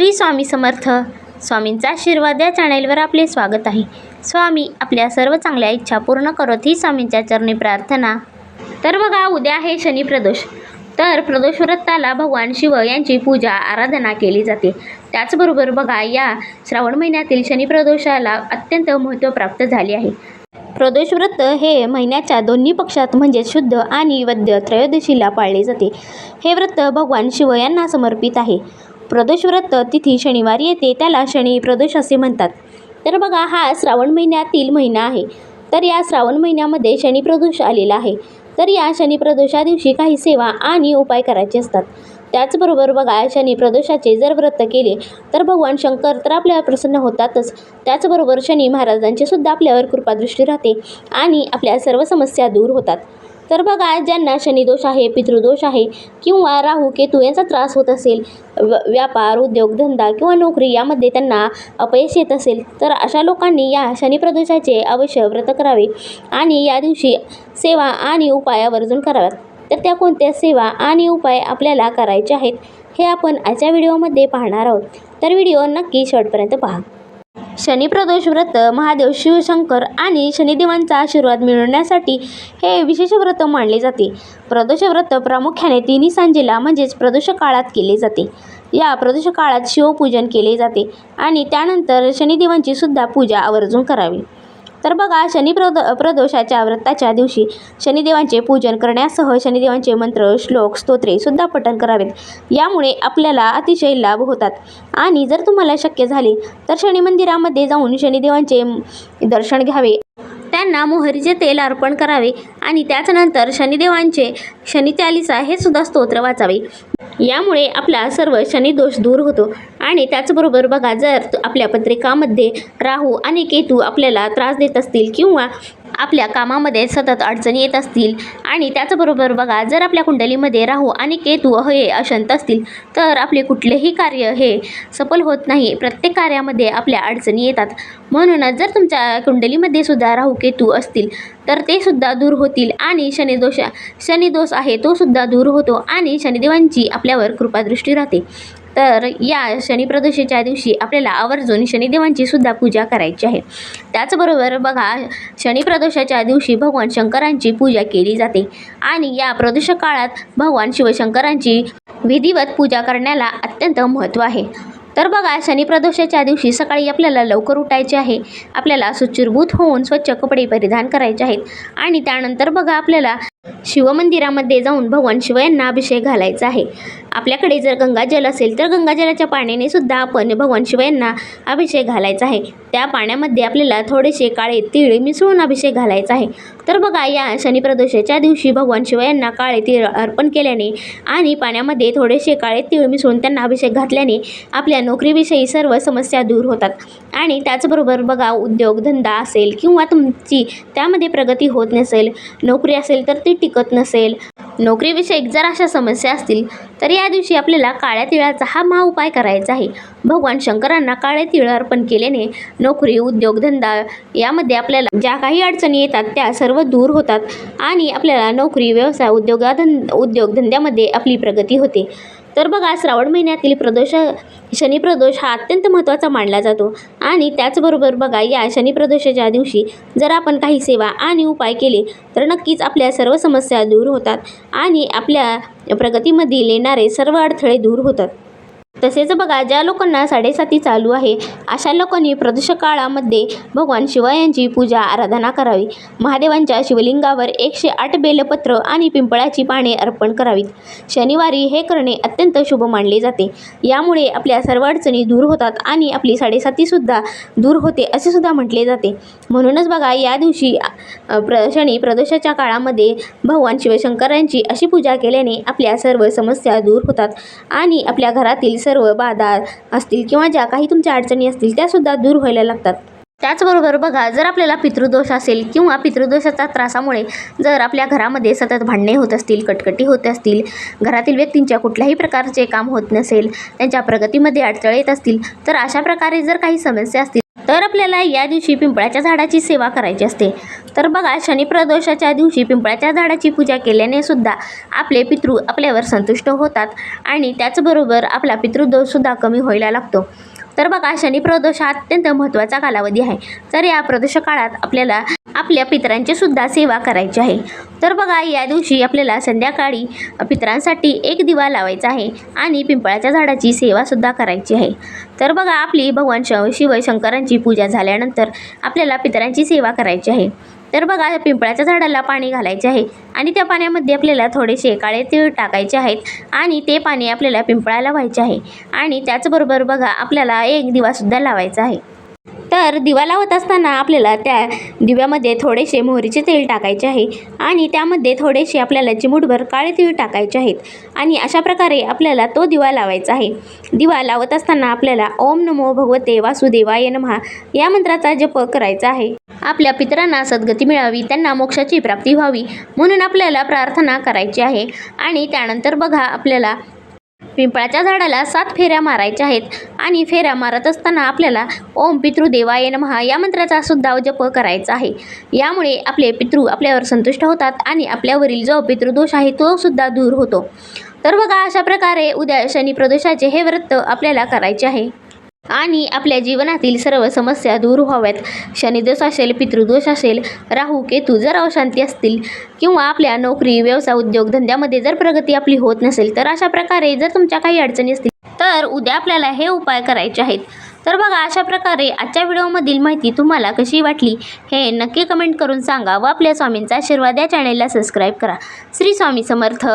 श्री स्वामी समर्थ. स्वामींचा आशीर्वाद या चॅनेलवर आपले स्वागत आहे. स्वामी आपल्या सर्व चांगल्या इच्छा पूर्ण करत ही स्वामींच्या चरणी प्रार्थना. तर बघा उद्या आहे शनी प्रदोष. तर प्रदोष व्रताला भगवान शिव यांची पूजा आराधना केली जाते. त्याचबरोबर बघा या श्रावण महिन्यातील शनी प्रदोषाला अत्यंत महत्त्व प्राप्त झाले आहे. प्रदोष व्रत हे महिन्याच्या दोन्ही पक्षात म्हणजे शुद्ध आणि वद्य त्रयोदशीला पाळले जाते. हे व्रत भगवान शिव यांना समर्पित आहे. प्रदोष व्रत तिथी शनिवारी येते त्याला शनी प्रदोष असे म्हणतात. तर बघा हा श्रावण महिन्यातील महिना आहे. तर या श्रावण महिन्यामध्ये शनी प्रदोष आलेला आहे. तर या शनिप्रदोषा दिवशी काही सेवा आणि उपाय करायचे असतात. त्याचबरोबर बघा शनिप्रदोषाचे जर व्रत केले तर भगवान शंकर तर आपल्यावर प्रसन्न होतातच. त्याचबरोबर शनी महाराजांची सुद्धा आपल्यावर कृपादृष्टी राहते आणि आपल्या सर्व समस्या दूर होतात. तर बघा ज्यांना शनिदोष आहे पितृदोष आहे किंवा राहू केतू यांचा त्रास होत असेल व व्यापार उद्योग धंदा किंवा नोकरी यामध्ये त्यांना अपयश येत असेल तर अशा लोकांनी या शनिप्रदोषाचे अवश्य व्रत करावे आणि या दिवशी सेवा आणि उपाय आवर्जून कराव्यात. तर त्या कोणत्या सेवा आणि उपाय आपल्याला करायचे आहेत हे आपण आजच्या व्हिडिओमध्ये पाहणार आहोत. तर व्हिडिओ नक्की शेवटपर्यंत पहा. शनिप्रदोष व्रत महादेव शिवशंकर आणि शनिदेवांचा आशीर्वाद मिळवण्यासाठी हे विशेष व्रत मानले जाते. प्रदोष व्रत प्रामुख्याने तिन्ही सांजेला म्हणजेच प्रदोष काळात केले जाते. या प्रदोष काळात शिवपूजन केले जाते आणि त्यानंतर शनिदेवांची सुद्धा पूजा आवर्जून करावी. तर बघा शनी प्रद प्रदोषाच्या व्रताच्या दिवशी शनिदेवांचे पूजन करण्यासह शनिदेवांचे मंत्र श्लोक स्तोत्रे सुद्धा पठण करावेत. यामुळे आपल्याला अतिशय लाभ होतात. आणि जर तुम्हाला शक्य झाले तर शनी मंदिरामध्ये जाऊन शनिदेवांचे दर्शन घ्यावे. त्यांना मोहरीचे तेल अर्पण करावे आणि त्याच्यानंतर शनिदेवांचे शनिचालिसा हे सुद्धा स्तोत्र वाचावे. यामुळे आपला सर्व शनिदोष दूर होतो. आणि त्याचबरोबर बघा जर आपल्या पत्रिकामध्ये राहू आणि केतू आपल्याला त्रास देत असतील किंवा आपल्या कामामध्ये सतत अडचणी येत असतील आणि त्याचबरोबर बघा जर आपल्या कुंडलीमध्ये राहू आणि केतू हे अशांत असतील तर आपले कुठलेही कार्य हे सफल होत नाही. प्रत्येक कार्यामध्ये आपल्या अडचणी येतात. म्हणूनच जर तुमच्या कुंडलीमध्ये सुद्धा राहू केतू असतील तर ते सुद्धा दूर होतील आणि शनिदोष शनिदोष आहे तो सुद्धा दूर होतो आणि शनिदेवांची आपल्यावर कृपादृष्टी राहते. तर या शनिप्रदोषाच्या दिवशी आपल्याला आवर्जून शनिदेवांची सुद्धा पूजा करायची आहे. त्याचबरोबर बघा शनिप्रदोषाच्या दिवशी भगवान शंकरांची पूजा केली जाते आणि या प्रदोष काळात भगवान शिवशंकरांची विधिवत पूजा करण्याला अत्यंत महत्त्व आहे. तर बघा शनिप्रदोषाच्या दिवशी सकाळी आपल्याला लवकर उठायचे आहे. आपल्याला सुचिरभूत होऊन स्वच्छ कपडे परिधान करायचे आहेत आणि त्यानंतर बघा आपल्याला शिवमंदिरामध्ये जाऊन भगवान शिव यांना अभिषेक घालायचा आहे. आपल्याकडे जर गंगाजल असेल तर गंगाजलाच्या पाण्याने सुद्धा आपण भगवान शिवायांना अभिषेक घालायचा आहे. त्या पाण्यामध्ये आपल्याला थोडेसे काळे तीळ मिसळून अभिषेक घालायचा आहे. तर बघा या शनिप्रदोषाच्या दिवशी भगवान शिवायांना काळे तीळ अर्पण केल्याने आणि पाण्यामध्ये थोडेसे काळे तीळ मिसळून त्यांना अभिषेक घातल्याने आपल्या नोकरीविषयी सर्व समस्या दूर होतात. आणि त्याचबरोबर बघा उद्योगधंदा असेल किंवा तुमची त्यामध्ये प्रगती होत नसेल नोकरी असेल तर ती टिकत नसेल. नोकरीविषयक जर अशा समस्या असतील तर या दिवशी आपल्याला काळ्या तिळाचा हा महा उपाय करायचा आहे. भगवान शंकरांना काळे तिळ अर्पण केल्याने नोकरी उद्योगधंदा यामध्ये आपल्याला ज्या काही अडचणी येतात त्या सर्व दूर होतात आणि आपल्याला नोकरी व्यवसाय उद्योगाधं उद्योगधंद्यामध्ये आपली प्रगती होते. तर बघा श्रावण महिन्यातील प्रदोष शनिप्रदोष हा अत्यंत महत्त्वाचा मानला जातो. आणि त्याचबरोबर बघा या शनिप्रदोषाच्या दिवशी जर आपण काही सेवा आणि उपाय केले तर नक्कीच आपल्या सर्व समस्या दूर होतात आणि आपल्या प्रगतीमधील येणारे सर्व अडथळे दूर होतात. तसेच बघा ज्या लोकांना साडेसाती चालू आहे अशा लोकांनी प्रदोष काळामध्ये भगवान शिवायांची पूजा आराधना करावी. महादेवांच्या शिवलिंगावर एकशे आठ बेलपत्र आणि पिंपळाची पाने अर्पण करावीत. शनिवारी हे करणे अत्यंत शुभ मानले जाते. यामुळे आपल्या सर्व अडचणी दूर होतात आणि आपली साडेसातीसुद्धा दूर होते असे सुद्धा म्हटले जाते. म्हणूनच बघा या दिवशी प्र शनी प्रदोषाच्या काळामध्ये भगवान शिवशंकरांची अशी पूजा केल्याने आपल्या सर्व समस्या दूर होतात आणि आपल्या घरातील सर्व सर्व बाधा असतील किंवा ज्या काही तुमच्या अडचणी असतील त्यासुद्धा दूर व्हायला लागतात. त्याचबरोबर बघा जर आपल्याला पितृदोष असेल किंवा पितृदोषाच्या त्रासामुळे जर आपल्या घरामध्ये सतत भांडणे होत असतील कटकटी होत असतील घरातील व्यक्तींच्या कुठल्याही प्रकारचे काम होत नसेल त्यांच्या प्रगतीमध्ये अडथळे येत असतील तर अशा प्रकारे जर काही समस्या असतील तर आपल्याला या दिवशी पिंपळाच्या झाडाची सेवा करायची असते. तर बघा शनिप्रदोषाच्या दिवशी पिंपळाच्या झाडाची पूजा केल्याने सुद्धा आपले पितृ आपल्यावर संतुष्ट होतात आणि त्याचबरोबर आपला पितृदोषसुद्धा कमी व्हायला लागतो. तर बघा शनिप्रदोष हा अत्यंत महत्त्वाचा कालावधी आहे. तर या प्रदोष काळात आपल्याला आपल्या पितरांची सुद्धा सेवा करायची आहे. तर बघा या दिवशी आपल्याला संध्याकाळी पितरांसाठी एक दिवा लावायचा आहे आणि पिंपळाच्या झाडाची सेवासुद्धा करायची आहे. तर बघा आपली भगवान श शिव शंकरांची पूजा झाल्यानंतर आपल्याला पितरांची सेवा करायची आहे. तर बघा पिंपळाच्या झाडाला पाणी घालायचे आहे आणि त्या पाण्यामध्ये आपल्याला थोडेसे काळे तीळ टाकायचे आहेत आणि ते पाणी आपल्याला पिंपळाला व्हायचे आहे. आणि त्याचबरोबर बघा आपल्याला एक दिवासुद्धा लावायचा आहे. तर दिवा लावत असताना आपल्याला त्या दिव्यामध्ये थोडेसे मोहरीचे तेल टाकायचे आहे आणि त्यामध्ये थोडेसे आपल्याला चिमूटभर काळे तीळ टाकायचे आहेत. आणि अशा प्रकारे आपल्याला तो दिवा लावायचा आहे. दिवा लावत असताना आपल्याला ओम नमो भगवते वासुदेवाय नमः या मंत्राचा जप करायचा आहे. आपल्या पितरांना सद्गती मिळावी त्यांना मोक्षाची प्राप्ती व्हावी म्हणून आपल्याला प्रार्थना करायची आहे. आणि त्यानंतर बघा आपल्याला पिंपळाच्या झाडाला सात फेऱ्या मारायच्या आहेत आणि फेऱ्या मारत असताना आपल्याला ओम पितृदेवाय महा या मंत्राचा सुद्धा जप करायचा आहे. यामुळे आपले पितृ आपल्यावर संतुष्ट होतात आणि आपल्यावरील जो पितृदोष आहे तो सुद्धा दूर होतो. तर बघा अशा प्रकारे उद्या शनी प्रदोषाचे हे व्रत आपल्याला करायचे आहे. आणि आपल्या जीवनातील सर्व समस्या दूर व्हाव्यात. शनिदोष असेल पितृदोष असेल राहू केतू जर अशांती असतील किंवा आपल्या नोकरी व्यवसाय उद्योग धंद्यामध्ये जर प्रगती आपली होत नसेल तर अशा प्रकारे जर तुमच्या काही अडचणी असतील तर उद्या आपल्याला हे उपाय करायचे आहेत. तर बघा अशा प्रकारे आजच्या व्हिडिओमधील माहिती तुम्हाला कशी वाटली हे नक्की कमेंट करून सांगा व आपल्या स्वामींचा आशीर्वाद या चॅनेलला सबस्क्राईब करा. श्री स्वामी समर्थ.